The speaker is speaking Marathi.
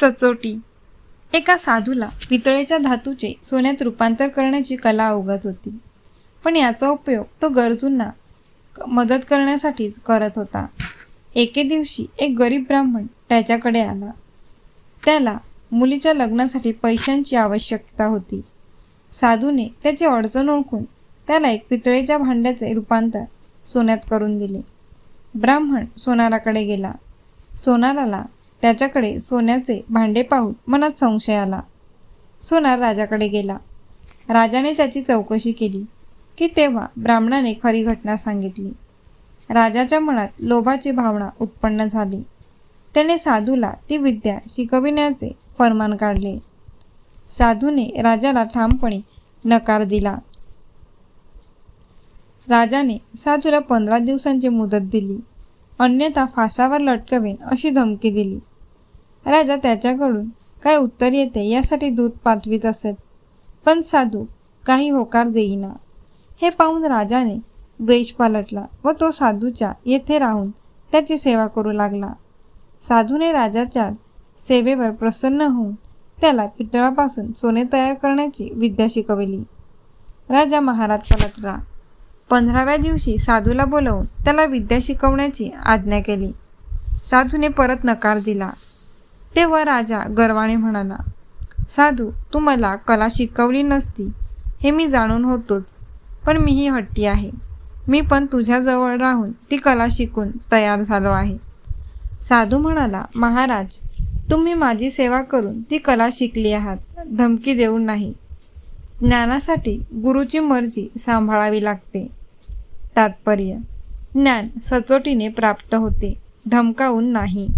सचोटी. एका साधूला पितळेच्या धातूचे सोन्यात रूपांतर करण्याची कला अवगत होती. पण याचा उपयोग तो गरजूंना मदत करण्यासाठीच करत होता. एके दिवशी एक गरीब ब्राह्मण त्याच्याकडे आला. त्याला मुलीच्या लग्नासाठी पैशांची आवश्यकता होती. साधूने त्याची अडचण ओळखून त्याला एक पितळेच्या भांड्याचे रूपांतर सोन्यात करून दिले. ब्राह्मण सोनाराकडे गेला. सोनाराला त्याच्याकडे सोन्याचे भांडे पाहून मनात संशय आला. सोनार राजाकडे गेला. राजाने त्याची चौकशी केली की तेव्हा ब्राह्मणाने खरी घटना सांगितली. राजाच्या मनात लोभाची भावना उत्पन्न झाली. त्याने साधूला ती विद्या शिकविण्याचे फरमान काढले. साधूने राजाला ठामपणे नकार दिला. राजाने साधूला पंधरा दिवसांची मुदत दिली. अन्यथा फासावर लटकवेन अशी धमकी दिली. राजा त्याच्याकडून काय उत्तर येते यासाठी दूध पाठवित असत पण साधू काही होकार देईना. हे पाहून राजाने वेश पालटला व तो साधूच्या येथे राहून त्याची सेवा करू लागला. साधूने राजाच्या सेवेवर प्रसन्न होऊन त्याला पितळापासून सोने तयार करण्याची विद्या शिकवली. राजा महाराज पलटला. पंधराव्या दिवशी साधूला बोलवून त्याला विद्या शिकवण्याची आज्ञा केली. साधूने परत नकार दिला. तेव्हा राजा गर्वाने म्हणाला साधू तू मला कला शिकवली नसती. हे मी जाणून होतोच पण मीही हट्टी आहे. मी पण तुझ्याजवळ राहून ती कला शिकून तयार झालो आहे. साधू म्हणाला महाराज तुम्ही माझी सेवा करून ती कला शिकली आहात. धमकी देऊन नाही. ज्ञानासाठी गुरुची मर्जी सांभाळावी लागते. तात्पर्य ज्ञान सचोटीने प्राप्त होते. धमकावून नाही.